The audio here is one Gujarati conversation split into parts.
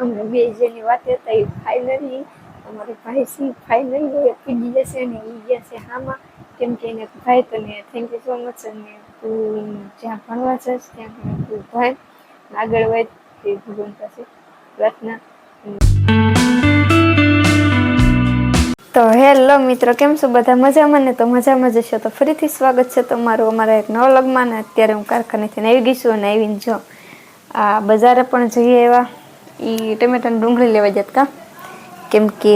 અમે બે જેની વાત હતા એ ફાઇનલી અમારો ભાઈ સી ફાઇનલી પીડી જશે અને એ છે હામાં. કેમ કે એને ભાઈ તને થેન્ક યુ સો મચ અને તું જ્યાં ભણવા જશ ત્યાં તું ભાઈ આગળ વધ તે ભગવાન પાસે પ્રાર્થના. તો હેલો મિત્રો, કેમ છો બધા? મજામાં ને? તો મજામાં જશો તો ફરીથી સ્વાગત છે તમારું અમારા એક નવા લગમાં અત્યારે હું કારખાનેથી આવી ગઈ છું અને આવીને જો આ બજારે પણ જઈએ એવા એ ટમેટાની ડુંગળી લેવા જતા કેમ કે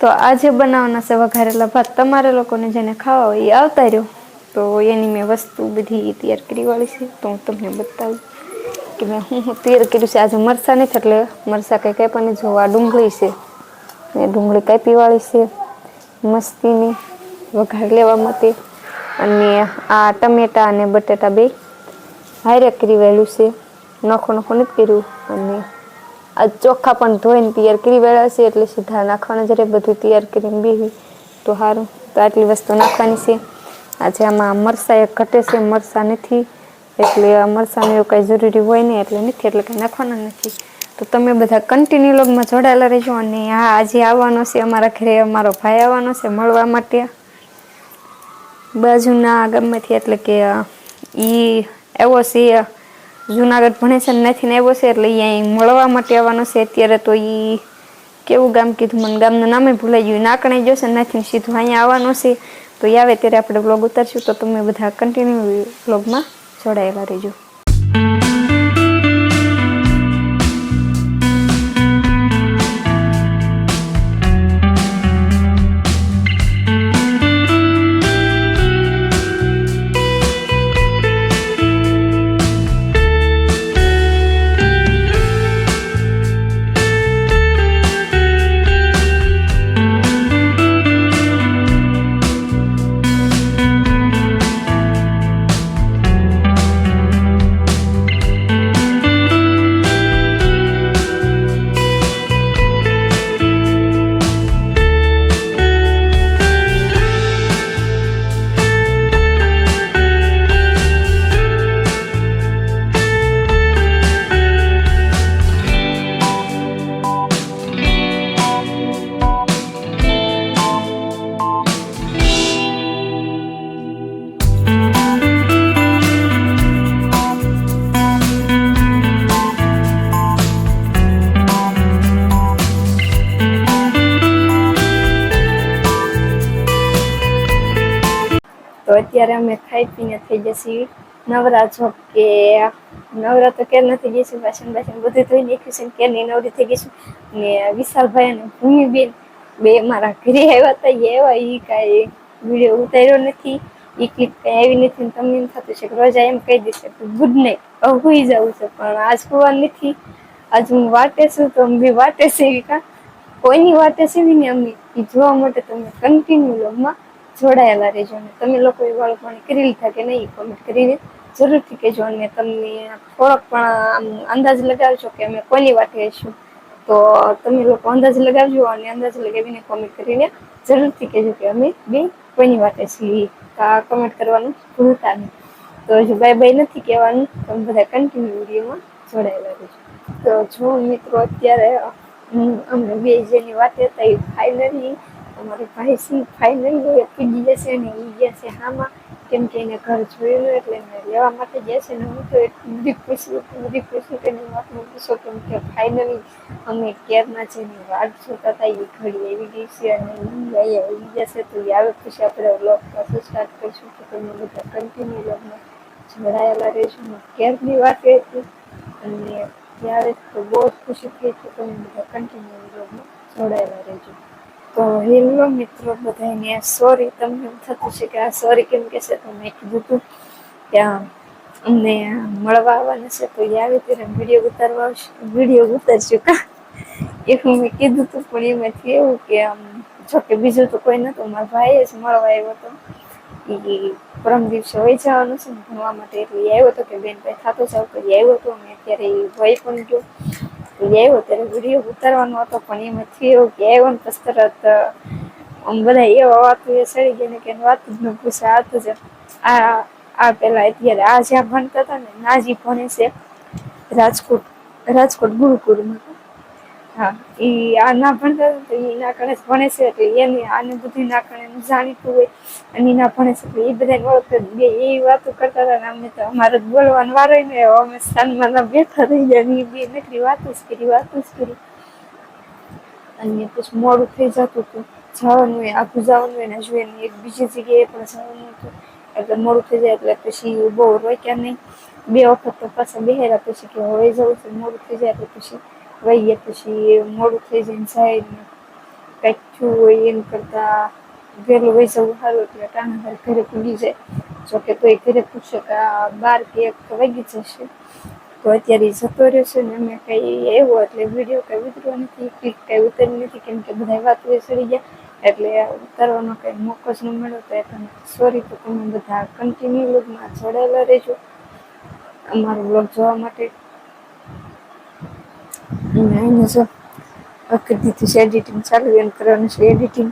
તો આજે બનાવવાના છે વઘારેલા ભાત. તમારા લોકોને જેને ખાવા હોય એ આવતા રહ્યો. તો એની મેં વસ્તુ બધી તૈયાર કરી વાળી છે. તો હું તમને બતાવું કે મેં હું હું તૈયાર કર્યું છે. આજે મરસા નથી, એટલે મરસા કંઈ કાંઈ પણ જોવા ડુંગળી છે. ને ડુંગળી કાપી વાળી છે. મસ્તીની વઘાર લેવા માટે. અને આ ટમેટા અને બટેટા બે હારે કરી વહેલું છે. નખો નખો નથી કર્યું. અને આ ચોખ્ખા પણ ધોઈને તૈયાર કરી વેળા છે, એટલે સીધા નાખવાના જ્યારે બધું તૈયાર કરીને બેહી, તો સારું તો આટલી વસ્તુ નાખવાની છે. આજે આમાં મરસા એક ઘટે છે મરસા નથી. એટલે આ મરસાનું એવું કાંઈ જરૂરી હોય નહીં, એટલે નથી, એટલે કાંઈ નાખવાના નથી. તો તમે બધા કન્ટિન્યુ લોગમાં જોડાયેલા રહેજો અને હા આજે આવવાનો છે, અમારા ઘરે અમારો ભાઈ આવવાનો છે, મળવા માટે. બાજુના ગામમાંથી, એટલે કે, ઈ એવો છે જુનાગઢ ભણે છે ને નથી ને આવ્યો છે એટલે અહીંયા અહીં મળવા માટે આવવાનો છે. અત્યારે તો ઈ કેવું ગામ કીધું મને? ગામનું નામે ભૂલાઈ ગયું. નાકણે જશે નથી સીધું અહીંયા આવવાનો છે. તો એ આવે ત્યારે આપણે બ્લોગ ઉતારશું. તો તમે બધા કન્ટિન્યુ બ્લોગમાં જોડાયેલા રહેજો. અત્યારે અમે ખાઈ પીને થઈ જશે. નવરા જો કે નવરા તો કેર નથી જઈશું? વાસણ બાસણ બધું ધોઈ નાખ્યું છે કેરની નવરી થઈ ગઈશું ને વિશાલભાઈ અને ભૂમિબેન બે મારા ઘરે આવ્યા હતા. એ એવા એ કાંઈ વીડિયો ઉતાર્યો નથી. એ ક્લિપ કાંઈ આવી નથી તમને એમ થતું છે કે રોજા એમ કહી દેશે કે ગુડ નાઇટ હુઈ જવું છે, પણ આજ હોવા નથી. આજ હું વાટે છું તો અમે વાટે સેવી કા? કોઈની વાટે સેવી ને અમે? એ જોવા માટે તમે કન્ટિન્યુ લોગમાં જોડાયેલા રહેજો અને તમે લોકો એ વાળપણ કરી લીધા કે નહીં કોમેન્ટ કરીને જરૂરથી કહેજો અને તમને થોડોક પણ આમ અંદાજ લગાવજો કે અમે કોની વાત કહીશું તો તમે લોકો અંદાજ લગાવજો અને અંદાજ લગાવીને કોમેન્ટ કરીને જરૂરથી કહેજો કે અમે બે કોની વાતે છીએ. કમેન્ટ કરવાનું ભૂલતા નહીં. તો હજુ બાય બાય નથી કહેવાનું. તમે બધા કન્ટિન્યુ વિડીયોમાં જોડાયેલા રહેજો. તો જો મિત્રો, અત્યારે અમે બે જેની વાત હતા એ ફાઇનલી અમારો ભાઈ સી ફાઇનલી પીડી જશે ને એ ગયા છે હામાં. કેમ કે એને ઘર જોયેલું એટલે એને લેવા માટે ગયા છે ને હું તો એટલી બધી ખુશી એટલી બધી ખુશી કે એની વાત ન પૂછો કેમ કે ફાઇનલી અમે કેરમાં જેની વાટ જોતા હતા એ ઘડી આવી ગઈ છે અને એ આવી જશે તો એ આવે પછી આપણે વ્લોગ પાછું સ્ટાર્ટ કરીશું તો તમે બધા કન્ટિન્યુ વ્લોગમાં જોડાયેલા રહેશું. કેરની વાત હતી? અને ત્યારે તો બહુ જ ખુશી થઈ તો તમે બધા કન્ટિન્યુ વ્લોગમાં જોડાયેલા રહેજો. તો હેલો મિત્રો બધાને સોરી તમને એમ થતું છે કે આ સોરી કેમ કે છે, તો મેં કીધું હતું કે અમને મળવા આવવાના છે, તો એ આવે ત્યારે વીડિયો ઉતારવા આવશે. વીડિયો ઉતારશું કા? એવું મેં કીધું હતું પણ એમાંથી એવું કે આમ જો કે બીજું તો કોઈ નહોતું મારા ભાઈ જ મળવા આવ્યો હતો એ પરમ દિવસે હોય જવાનું છે ભણવા માટે, એટલે આવ્યો હતો કે બેન ભાઈ થતો જાવ એ આવ્યો હતો અને અત્યારે એ ભાઈ પણ ગયો. આવ્યો, ત્યારે વીડિયો ઉતારવાનો હતો, પણ એમાં થયું કે આવ્યો ને પછી તરત બધા એવા વાતો એ સડી ગયા ને કે વાત જ ન પૂછે. આ તો જ આ આ પેલા અત્યારે આ જ્યાં ભણતા હતા ને, નાજી ભણે છે રાજકોટ રાજકોટ ગુરુકુળમાં. હા. એ આ ના ભણતા તો એ ના કણે ભણે છે, એટલે એને આને બધું ના કણે જાણીતું હોય અને એના ભણે છે, એટલે એ બધાને ઓળખે બે એ વાતો કરતા હતા અમને તો અમારે બોલવાનો વારો ને અમે સ્થાનમાં બેઠા રહી ગયા એ બે નકરી વાતો જ કરી, વાતો જ કરી. અને પછી મોડું થઈ જતું હતું. જવાનું હોય આખું જવાનું હોય ને જોઈએ એક બીજી જગ્યાએ પણ જવાનું હતું. એટલે મોડું થઈ જાય એટલે પછી બહુ રોક્યા નહીં. બે વખત તો પાછા બેહેરા પછી કે હવે જવું છે, મોડું થઈ જાય એટલે પછી વહી ગયા પછી મોડું થઈ જાય ને કંઈક થયું હોય એમ કરતા વહેલું વહી જવું સારું એટલે ટાણા ઘરે ભૂલી જાય. જોકે તો એ ઘરે પૂછશે કે આ બાર કે એક વાગી જશે. તો અત્યારે જતો રહ્યો છે ને અમે કંઈ આવ્યો એટલે વીડિયો કંઈ ઉતરવો નથી ક્લિક કંઈ ઉતરી નથી. કેમ કે બધા વાતો એ ચડી ગયા. એટલે ઉતારવાનો કંઈ મોકો જ ન મળ્યો. તો એટલે સોરી તો તમે બધા કન્ટિન્યુ લોગમાં જોડાયેલા રહેજો. અમારો બ્લોગ જોવા માટે અને જો એડિટિંગ ચાલુ એમ કરવાનું છે એડિટિંગ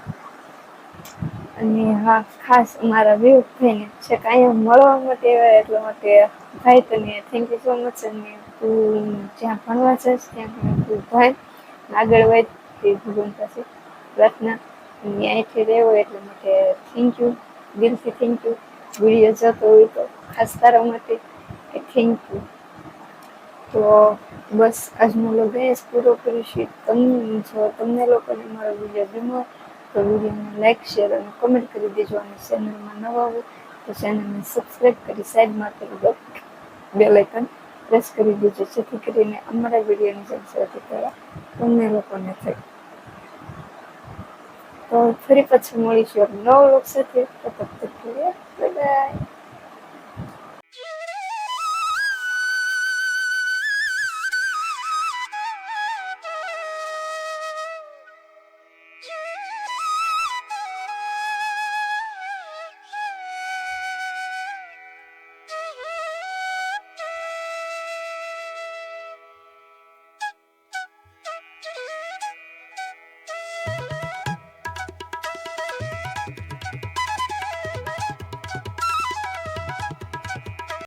અને હા, ખાસ મારા વ્યૂ થઈને છે કાંઈ મળવા માટે આવ્યા એટલા માટે ભાઈ તને થેન્ક યુ સો મચ અને તું જ્યાં ભણવા જશ ત્યાં ભાઈ આગળ વધ, તે ભગવાન પાસે પ્રાર્થના. અહીંથી રહેવો એટલા માટે થેન્ક યુ દિલથી થેન્ક વીડિયો જોતો હોય તો ખાસ તારા માટે થેન્ક યુ તો બસ આજનો લોગ ગેસ પૂરો કરીશું તમને જો તમને લોકોને મારો વીડિયો ગમ્યો તો વિડીયોને લાઇક શેર અને કમેન્ટ કરી દેજો અને ચેનલમાં નવા હો તો ચેનલને સબસ્ક્રાઈબ કરી સાઈડમાં કરી દો બે લાઇકન પ્રેસ કરી દેજો, જેથી કરીને અમારા વિડીયોની સૌથી પહેલાં તમને લોકોને થાય. તો ફરી પછી મળીશું નવો લોક સાથે. તો તક બાય બાય